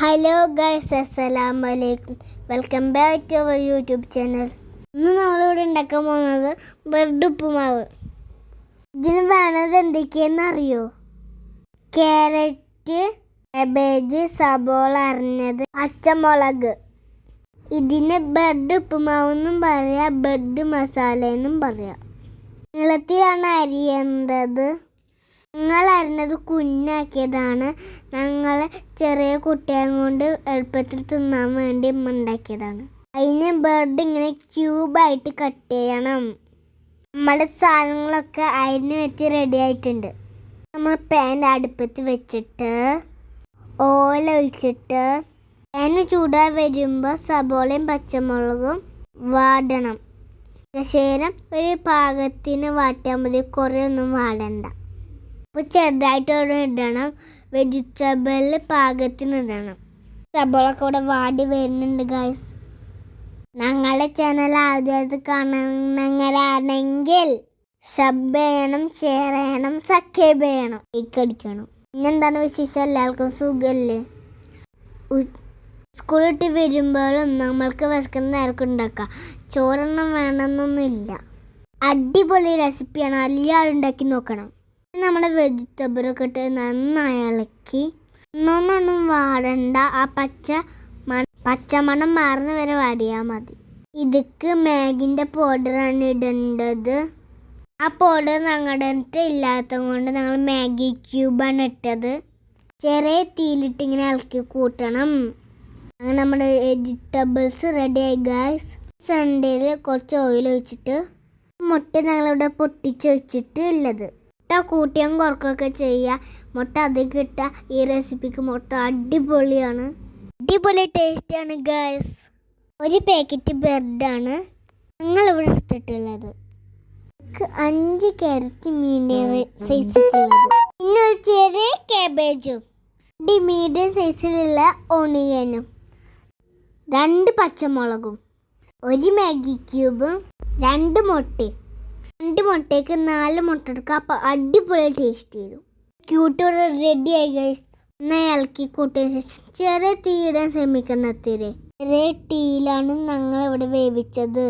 Hello guys അസ്സലാം വലൈക്കും welcome back to our YouTube channel ഇന്ന് നമ്മളിവിടെ ഉണ്ടാക്കാൻ പോകുന്നത് ബ്രെഡ് ഉപ്പുമാവ്. ഇതിന് വേണത് എന്തൊക്കെയെന്ന് അറിയോ? ക്യാരറ്റ് കബേജ് സബോള അരിഞ്ഞത് അച്ചമുളക് ഇതിന് ബ്രെഡ് ഉപ്പുമാവ് എന്നും പറയാം ബ്രെഡ് മസാല എന്നും പറയാം. നീളത്തിലാണ് അരിയേണ്ടത്. ഞങ്ങൾ അരിഞ്ഞത് കുഞ്ഞാക്കിയതാണ്. ഞങ്ങൾ ചെറിയ കുട്ടിയെ കൊണ്ട് എളുപ്പത്തിൽ തിന്നാൻ വേണ്ടി ഉണ്ടാക്കിയതാണ്. അതിന് ബേർഡ് ഇങ്ങനെ ക്യൂബായിട്ട് കട്ട് ചെയ്യണം. നമ്മുടെ സാധനങ്ങളൊക്കെ അരിഞ്ഞ് വെച്ച് റെഡി ആയിട്ടുണ്ട്. നമ്മൾ പാൻ അടുപ്പത്ത് വെച്ചിട്ട് ഓല ഒഴിച്ചിട്ട് പാന് ചൂടായി വരുമ്പോൾ സബോളയും പച്ചമുളകും വാടണം. ശേഷം ഒരു പാകത്തിന് വാട്ടിയാൽ മതി കുറേ ഒന്നും വാടണ്ട. അപ്പോൾ ചെറുതായിട്ട് ഒന്ന് ഇടണം? വെജിറ്റബിൾ പാകത്തിന് ഇടണം. സബോള കൂടെ വാടി വരുന്നുണ്ട് ഗൈസ് ഞങ്ങളുടെ ചാനൽ ആദ്യമായിട്ട് കാണുന്നവരാണെങ്കിൽ സബ് ചെയ്യണം ഷെയർ ചെയ്യണം സബ്സ്ക്രൈബ് ചെയ്യണം ലൈക്ക് അടിക്കണം. പിന്നെന്താണ് വിശേഷം? എല്ലാവർക്കും സുഖമല്ലേ? സ്കൂളിട്ട് വരുമ്പോഴും നമ്മൾക്ക് വിശക്കുന്ന നേരത്തെ ഉണ്ടാക്കാം. ചോറെണ്ണം വേണമെന്നൊന്നുമില്ല. അടിപൊളി റെസിപ്പിയാണ് എല്ലാവരും ഉണ്ടാക്കി നോക്കണം. നമ്മുടെ വെജിറ്റബിളൊക്കെ ഇട്ട് നന്നായി ഇളക്കി. ഒന്നൊന്നും വാടണ്ട. ആ പച്ച പച്ച പച്ചമണം മാറുന്ന വരെ വാടിയാൽ മതി. ഇതിക്ക് മാഗിന്റെ പൗഡറാണ് ഇടേണ്ടത്. ആ പൗഡർ ഞങ്ങളുടെ ഇല്ലാത്തത് കൊണ്ട് ഞങ്ങൾ മാഗി ക്യൂബാണ് ഇട്ടത്. ചെറിയ തീയിലിട്ട് ഇങ്ങനെ ഇളക്കി കൂട്ടണം. അങ്ങനെ നമ്മുടെ വെജിറ്റബിൾസ് റെഡി ആയി ഗായ്സ് സൺഡേയിൽ കുറച്ച് ഓയിൽ ഒഴിച്ചിട്ട് മുട്ട ഞങ്ങളിവിടെ പൊട്ടിച്ച് വെച്ചിട്ട് ഉള്ളത്. മുട്ട കൂട്ടിയും കുറക്കൊക്കെ ചെയ്യുക മുട്ട അധികം ഇട്ട ഈ റെസിപ്പിക്ക് മുട്ട അടിപൊളിയാണ്. അടിപൊളി ടേസ്റ്റാണ് ഗേൾസ് ഒരു പാക്കറ്റ് ബ്രെഡാണ് ഞങ്ങൾ ഇവിടെ എടുത്തിട്ടുള്ളത് അഞ്ച് ക്യാരറ്റ് മീഡിയം സൈസിലുള്ളത്. പിന്നെ ഒരു ചെറിയ കാബേജും ഡി മീഡിയം സൈസിലുള്ള ഓണിയനും രണ്ട് പച്ചമുളകും ഒരു മാഗി ക്യൂബും രണ്ട് മുട്ടയും. രണ്ട് മുട്ടയ്ക്ക് നാല് മുട്ട എടുക്കുക അപ്പോൾ അടിപൊളി ടേസ്റ്റ് ചെയ്തു ക്യൂട്ടോടെ റെഡി ആയി ഗൈസ് എന്നാൽ ഇളക്കി കൂട്ടിയ ശേഷം ചെറിയ തീയിടാൻ ശ്രമിക്കണത്തിരെ ചെറിയ ടീയിലാണ് ഞങ്ങൾ ഇവിടെ വേവിച്ചത്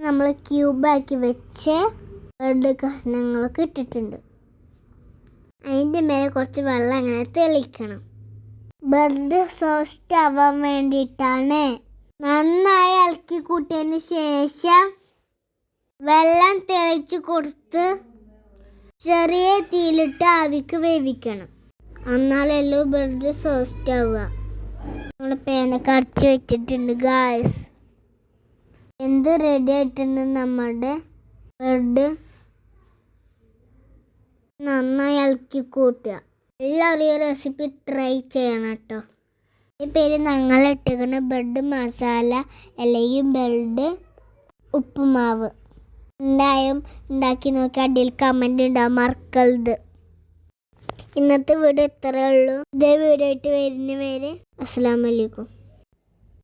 നമ്മൾ ക്യൂബാക്കി വെച്ച് ബ്രെഡ് കഷ്ണങ്ങളൊക്കെ ഇട്ടിട്ടുണ്ട്. അതിന്റെ മേലെ കുറച്ച് വെള്ളം അങ്ങനെ തെളിക്കണം. ബ്രെഡ് സോഫ്റ്റ് ആവാൻ വേണ്ടിയിട്ടാണ്. നന്നായി ഇളക്കി കൂട്ടിയതിന് ശേഷം വെള്ളം തിളച്ച് കൊടുത്ത് ചെറിയ തീയിലിട്ട് ആവിക്ക് വേവിക്കണം. എന്നാലല്ലോ ബ്രെഡ് സോഫ്റ്റ് ആവുക. നമ്മുടെ പേനൊക്കെ അടച്ച് വെച്ചിട്ടുണ്ട് ഗായസ് എന്ത് റെഡി ആയിട്ടുണ്ട് നമ്മുടെ ബ്രെഡ് നന്നായി ഇളക്കി കൂട്ടുക. എല്ലാവരും ഈ റെസിപ്പി ട്രൈ ചെയ്യണം കേട്ടോ ഈ പേര് ഞങ്ങൾ ഇട്ടിരിക്കുന്ന ബ്രെഡ് മസാല അല്ലെങ്കിൽ ബ്രെഡ് ഉപ്പുമാവ്. എന്തായാലും ഉണ്ടാക്കി നോക്കി അടിയിൽ കമന്റ് ഉണ്ടാവും മറക്കരുത്. ഇന്നത്തെ വീഡിയോ ഇത്രയേ ഉള്ളൂ. ഇതേ വീഡിയോ ആയിട്ട് വരുന്ന പേര് അസ്സാം വലൈക്കും